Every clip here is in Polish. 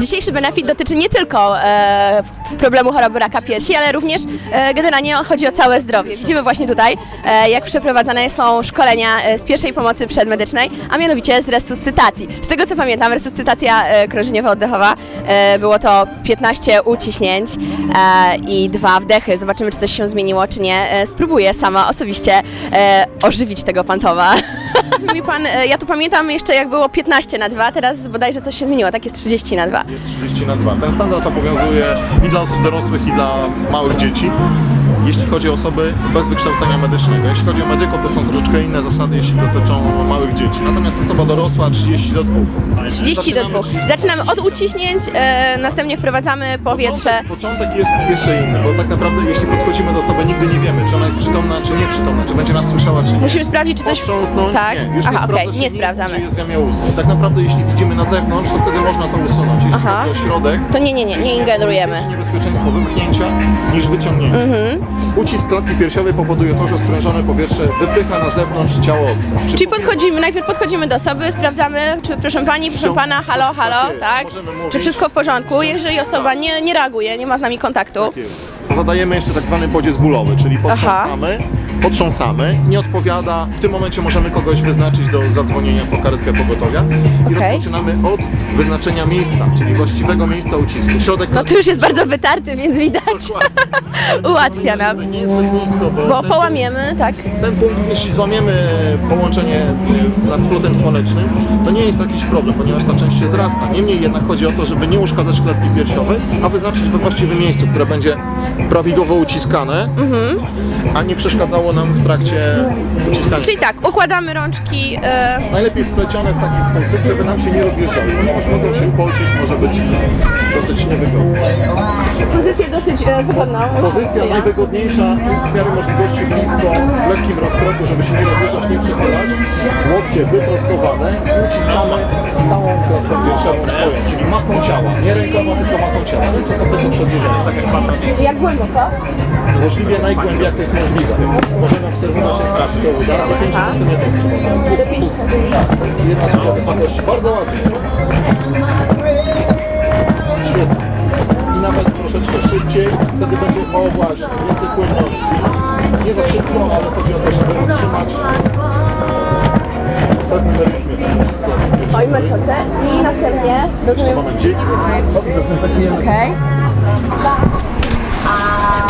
Dzisiejszy benefit dotyczy nie tylko e, problemu choroby raka piersi, ale również e, generalnie chodzi o całe zdrowie. Widzimy właśnie tutaj, e, jak przeprowadzane są szkolenia e, z pierwszej pomocy przedmedycznej, a mianowicie z resuscytacji. Z tego co pamiętam, resuscytacja e, krążeniowo-oddechowa e, było to 15 uciśnięć e, i dwa wdechy. Zobaczymy, czy coś się zmieniło, czy nie. E, spróbuję sama osobiście e, ożywić tego fantowa. Mi pan, e, ja to pamiętam jeszcze jak było 15 na 2, teraz bodajże coś się zmieniło, tak jest 30 na 2. Jest 30 na 2. Ten standard obowiązuje i dla osób dorosłych, i dla małych dzieci. Jeśli chodzi o osoby bez wykształcenia medycznego. Jeśli chodzi o medyków, to są troszeczkę inne zasady, jeśli dotyczą małych dzieci. Natomiast osoba dorosła 30 do 2. 30 do 2. Zaczynamy od uciśnięć, e, następnie wprowadzamy powietrze. Początek, początek jest jeszcze inny, bo tak naprawdę jeśli podchodzimy do osoby, nigdy nie wiemy, czy ona jest przytomna, czy czy będzie nas słyszała, czy nie. Musimy sprawdzić, czy coś... Potrząsnąć? Tak? Nie, już Aha, nie okej, sprawdza się nie nic, sprawdzamy. Czy jest w jamie ustnej. Tak naprawdę jeśli widzimy na zewnątrz, to wtedy można to usunąć. Jeśli Aha. chodzi o środek, To nie, nie, nie, nie ingerujemy. Jest niebezpieczeństwo wypchnięcia niż wyciągnięcia. Mhm. Ucisk klatki piersiowej powoduje to, że sprężone powietrze wypycha na zewnątrz ciało obce. Czy Czyli podchodzimy, najpierw podchodzimy do osoby, sprawdzamy, czy proszę pani, proszę pana, halo, halo, Tak jest, tak? możemy mówić. Czy wszystko w porządku? Jeżeli osoba nie, nie reaguje, nie ma z nami kontaktu, Zadajemy jeszcze tak zwany bodziec bólowy, czyli potrząsamy, potrząsamy, nie odpowiada. W tym momencie możemy kogoś wyznaczyć do zadzwonienia po karetkę pogotowia i Okej. rozpoczynamy od wyznaczenia miejsca, czyli właściwego miejsca ucisku. Środek no to już jest bardzo wytarty, więc widać, ułatwia nam. Nie jest zbyt nisko, bo, Bo ten, połamiemy, tak? ten punkt, jeśli złamiemy połączenie y, nad splotem słonecznym, to nie jest jakiś problem, ponieważ ta część się zrasta. Niemniej jednak chodzi o to, żeby nie uszkadzać klatki piersiowej, a wyznaczyć we właściwym miejscu, które będzie prawidłowo uciskane, Mhm. a nie przeszkadzało nam w trakcie uciskania. Czyli tak, układamy rączki, e, Najlepiej splecione w taki sposób, żeby nam się nie rozjeżdżały, ponieważ mogą się pocić, może być dosyć niewygodne. Pozycję dosyć e, wygodną. Pozycja najwygodniejsza, w miarę możliwości blisko, w lekkim rozkroku, żeby się nie rozjeżdżać, nie przechylać. Łokcie wyprostowane i uciskamy całą klatkę piersiową swoją, czyli masą ciała. Nie rękoma, tylko masą ciała. Ręce są tylko przedłużone, tak jak Pan. Jak głęboko? Możliwie najgłębiej, jak to jest możliwe. Możemy obserwować, jak trafi to uda, do 5 cm trzeba. Tak, to jest jedna trzecia wysokości. Bardzo ładnie. Świetnie. Szybciej, wtedy będzie o właśnie, więcej płynności. Nie za szybko, ale chodzi o to, żeby utrzymać w pewnym rytmie ten piersiowej. Oj, męczące. I następnie, rozumiem, Momencik. Hop, zdezynfekujemy. Okej.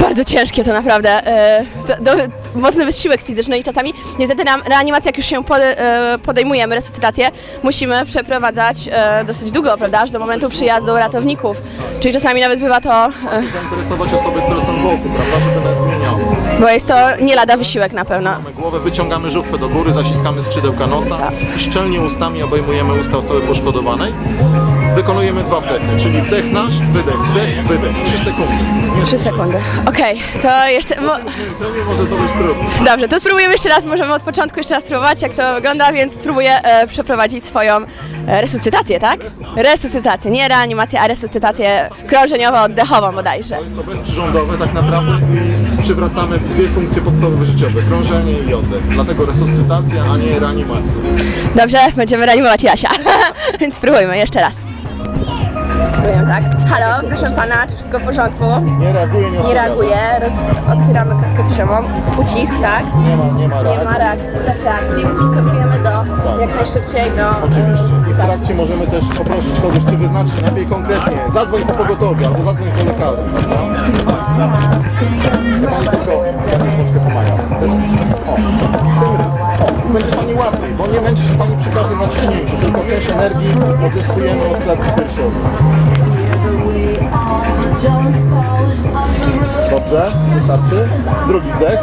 Bardzo ciężkie to naprawdę. E, to, do, mocny wysiłek fizyczny i czasami niestety na reanimacja, jak już się e, podejmujemy, resuscytację, musimy przeprowadzać e, dosyć długo, prawda, aż do momentu przyjazdu ratowników. Czyli czasami nawet bywa to, e, Zainteresować osoby, które są wokół, prawda, żeby nas. Bo jest to nie lada wysiłek na pewno. Mamy głowę, wyciągamy żuchwę do góry, zaciskamy skrzydełka nosa i szczelnie ustami obejmujemy usta osoby poszkodowanej. Wykonujemy dwa wdechy, czyli wdech nasz, wydech, wdech, wydech. 3 sekundy. Nie Trzy sekundy. Okej, to jeszcze... Mo, zmęczenie może to być trudne. Dobrze, to spróbujemy jeszcze raz, możemy od początku jeszcze raz spróbować, jak to wygląda, więc spróbuję e, przeprowadzić swoją e, resuscytację, tak? Resuscytację, nie reanimację, a resuscytację krążeniowo-oddechową bodajże. To jest to bezprzyrządowe tak naprawdę przywracamy dwie funkcje podstawowe życiowe, krążenie i oddech. Dlatego resuscytacja, a nie reanimacja. Dobrze, będziemy reanimować Jasia, więc spróbujmy jeszcze raz. Spróbujemy, tak? Halo, proszę pana, czy wszystko w porządku? Nie reaguje, nie Nie reaguje, roz... otwieramy klatkę piersiową, ucisk, tak? Nie ma, nie ma Nie reakcji. ma reakcji, brak reakcji, więc przystępujemy do jak najszybciej do Oczywiście. I w resuscytacji. trakcie możemy też poprosić kogoś, czy wyznaczyć najlepiej konkretnie. Zadzwoń po pogotowie albo zadzwoń po lekarza. prawda? Ja pani tylko ja troszeczkę pomaga. To będzie pani łatwiej, bo nie męczy się pani przy każdym naciśnięciu, tylko część energii odzyskujemy od klatki piersiowej. Dobrze, wystarczy. Drugi wdech.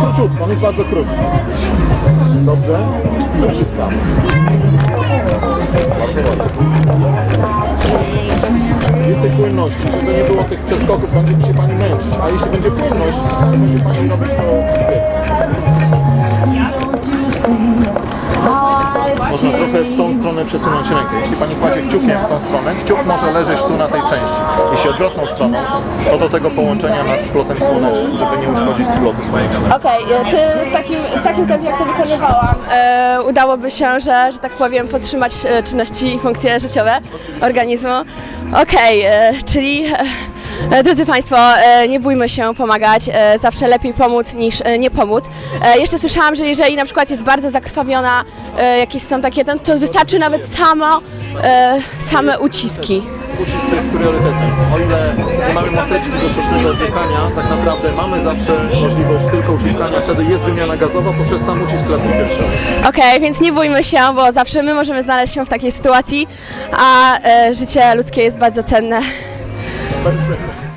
Króciutko, on jest bardzo krótki. Dobrze. I uciskamy. Bardzo ładnie. Więcej płynności, żeby nie było tych przeskoków, będzie się Pani męczyć. A jeśli będzie płynność, to będzie Pani robić to świetnie. Można trochę w tą stronę przesunąć rękę. Jeśli Pani kładzie kciukiem w tą stronę, kciuk może leżeć tu na tej części. Jeśli odwrotną stroną, to do tego połączenia nad splotem słonecznym, żeby nie uszkodzić splotu słonecznego. Okej, e, czy w takim, w takim tempie, jak to wykonywałam, e, udałoby się, że, że tak powiem, podtrzymać e, czynności i funkcje życiowe organizmu? Okej, e, czyli e, drodzy Państwo, e, nie bójmy się pomagać, e, zawsze lepiej pomóc niż e, nie pomóc. E, jeszcze słyszałam, że jeżeli na przykład jest bardzo zakrwawiona, e, jakieś są takie, to, to wystarczy nawet samo, e, same uciski. Ucisk jest priorytetem. O ile nie mamy maseczki do sztucznego oddychania, tak naprawdę mamy zawsze możliwość tylko uciskania, wtedy jest wymiana gazowa poprzez sam ucisk klatki piersiowej. Okej, więc nie bójmy się, bo zawsze my możemy znaleźć się w takiej sytuacji, a e, życie ludzkie jest bardzo cenne. 闷死了。